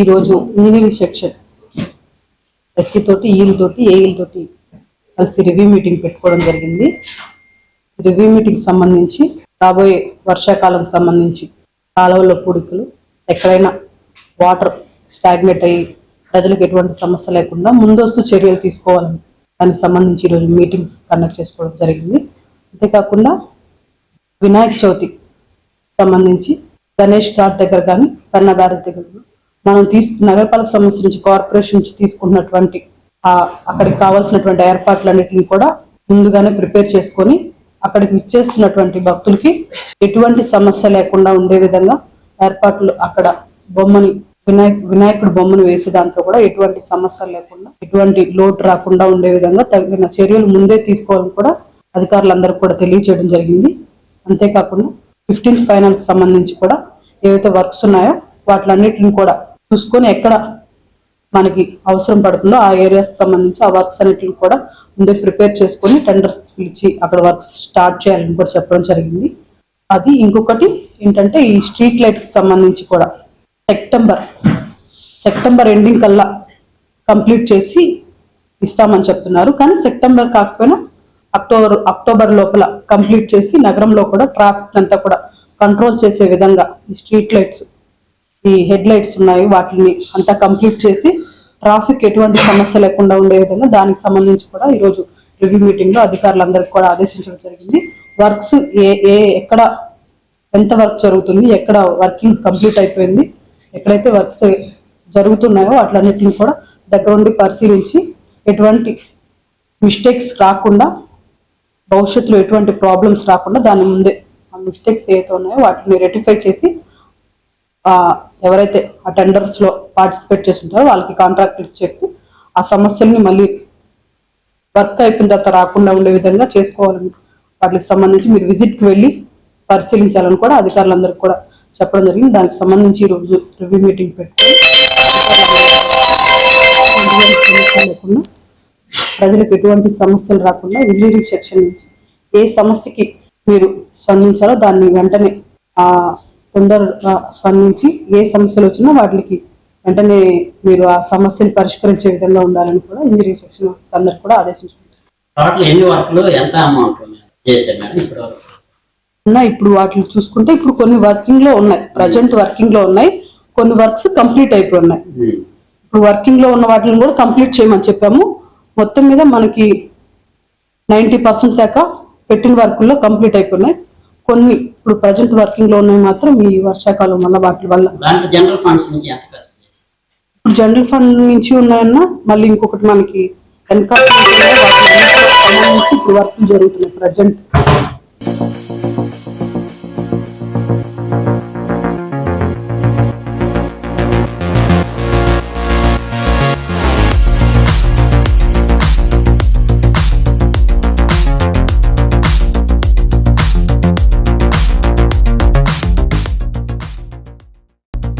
ఈరోజు engineering section. SC తోటి EE తోటి ఏఈల్ తోటి కలిసి రివ్యూ మీటింగ్ పెట్టుకోవడం జరిగింది. రివ్యూ మీటింగ్ సంబంధించి రాబోయే వర్షాకాలం సంబంధించి కాలువల పూడికలు ఎక్కడైనా వాటర్ స్టాగ్నేట్ అయ్యి ప్రజలకు ఎటువంటి సమస్య లేకుండా ముందస్తు చర్యలు తీసుకోవాలని దానికి సంబంధించి ఈరోజు మీటింగ్ కండక్ట్ చేసుకోవడం జరిగింది. అంతేకాకుండా వినాయక చవితి సంబంధించి గణేష్ ఘాట్ దగ్గర కానీ కన్నా బ్యారేజ్ దగ్గర కానీ మనం తీసు నగరపాలక సంస్థ నుంచి కార్పొరేషన్ నుంచి తీసుకున్నటువంటి అక్కడికి కావాల్సినటువంటి ఏర్పాట్లన్నిటిని కూడా ముందుగానే ప్రిపేర్ చేసుకొని అక్కడికి ఇచ్చేస్తున్నటువంటి భక్తులకి ఎటువంటి సమస్య లేకుండా ఉండే విధంగా ఏర్పాట్లు అక్కడ బొమ్మని వినాయక వినాయకుడు బొమ్మను వేసే దాంట్లో కూడా ఎటువంటి సమస్యలు లేకుండా ఎటువంటి లోటు రాకుండా ఉండే విధంగా తగిన చర్యలు ముందే తీసుకోవాలని కూడా అధికారులందరికీ కూడా తెలియజేయడం జరిగింది. అంతేకాకుండా ఫిఫ్టీన్త్ ఫైనాన్స్ సంబంధించి కూడా ఏవైతే వర్క్స్ ఉన్నాయో వాటిలన్నిటిని కూడా చూసుకొని ఎక్కడ మనకి అవసరం పడుతుందో ఆ ఏరియాస్ సంబంధించి ఆ వర్క్స్ అన్నిటిని కూడా ముందే ప్రిపేర్ చేసుకొని టెండర్స్ పిలిచి అక్కడ వర్క్స్ స్టార్ట్ చేయాలని కూడా చెప్పడం జరిగింది. అది ఇంకొకటి ఏంటంటే ఈ స్ట్రీట్ లైట్స్ సంబంధించి కూడా సెప్టెంబర్ సెప్టెంబర్ ఎండింగ్ కల్లా కంప్లీట్ చేసి ఇస్తామని చెప్తున్నారు. కానీ సెప్టెంబర్ కాకపోయినా అక్టోబర్ అక్టోబర్ లోపల కంప్లీట్ చేసి నగరంలో కూడా ట్రాఫిక్ అంతా కూడా కంట్రోల్ చేసే విధంగా ఈ స్ట్రీట్ లైట్స్ ఈ హెడ్ లైట్స్ ఉన్నాయి వాటిని అంతా కంప్లీట్ చేసి ట్రాఫిక్ ఎటువంటి సమస్య లేకుండా ఉండే విధంగా దానికి సంబంధించి కూడా ఈరోజు రివ్యూ మీటింగ్లో అధికారులందరికీ కూడా ఆదేశించడం జరిగింది. వర్క్స్ ఏ ఏ ఎక్కడ ఎంత వర్క్ జరుగుతుంది ఎక్కడ వర్కింగ్ కంప్లీట్ అయిపోయింది ఎక్కడైతే వర్క్స్ జరుగుతున్నాయో వాటిలన్నిటిని కూడా దగ్గరుండి పరిశీలించి ఎటువంటి మిస్టేక్స్ రాకుండా భవిష్యత్తులో ఎటువంటి ప్రాబ్లమ్స్ రాకుండా దాని ముందే ఆ మిస్టేక్స్ ఏవైతే ఉన్నాయో వాటిని రెటిఫై చేసి ఎవరైతే ఆ టెండర్స్లో పార్టిసిపేట్ చేస్తుంటారో వాళ్ళకి కాంట్రాక్ట్ చెప్పి ఆ సమస్యల్ని మళ్ళీ వర్క్ అయిపోయిన తర్వాత రాకుండా ఉండే విధంగా చేసుకోవాలని వాటికి సంబంధించి మీరు విజిట్కి వెళ్ళి పరిశీలించాలని కూడా అధికారులందరికీ కూడా చెప్పడం జరిగింది. దానికి సంబంధించి ఈరోజు రోజు రివ్యూ మీటింగ్ పెట్టుకుని లేకుండా ప్రజలకు ఎటువంటి సమస్యలు రాకుండా ఇంజనీరింగ్ సెక్షన్ నుంచి ఏ సమస్యకి మీరు స్పందించాలో దాన్ని వెంటనే ఆ తొందరగా స్పందించి ఏ సమస్యలు వచ్చినా వాటికి వెంటనే మీరు ఆ సమస్యను పరిష్కరించే విధంగా ఉండాలని కూడా ఇంజనీరింగ్ సెక్షన్ అందరికి కూడా ఆదేశించారు టోటల్ ఎన్ని వర్క్లు ఎంత అమౌంట్ చేశారు మేడం ఇప్పుడు ఉన్నాయి. ఇప్పుడు వాటిని చూసుకుంటే ఇప్పుడు కొన్ని వర్కింగ్లో ఉన్నాయి. ప్రజెంట్ వర్కింగ్లో ఉన్నాయి. కొన్ని వర్క్స్ కంప్లీట్ అయిపోయి ఉన్నాయి ఇప్పుడు వర్కింగ్లో ఉన్న వాటిని కూడా కంప్లీట్ చేయమని చెప్పాము. మొత్తం మీద మనకి నైంటీ పర్సెంట్ దాకా పెట్టిన వర్కుల్లో కంప్లీట్ అయిపోయినాయి. కొన్ని ఇప్పుడు ప్రజెంట్ వర్కింగ్లో ఉన్నాయి మాత్రం ఈ వర్షాకాలం వల్ల వాటి వల్ల. జనరల్ ఫండ్స్ నుంచి ఇప్పుడు జనరల్ ఫండ్ నుంచి ఉన్నాయన్నా మళ్ళీ ఇంకొకటి మనకి సంబంధించి ఇప్పుడు వర్క్ జరుగుతున్నాయి ప్రజెంట్.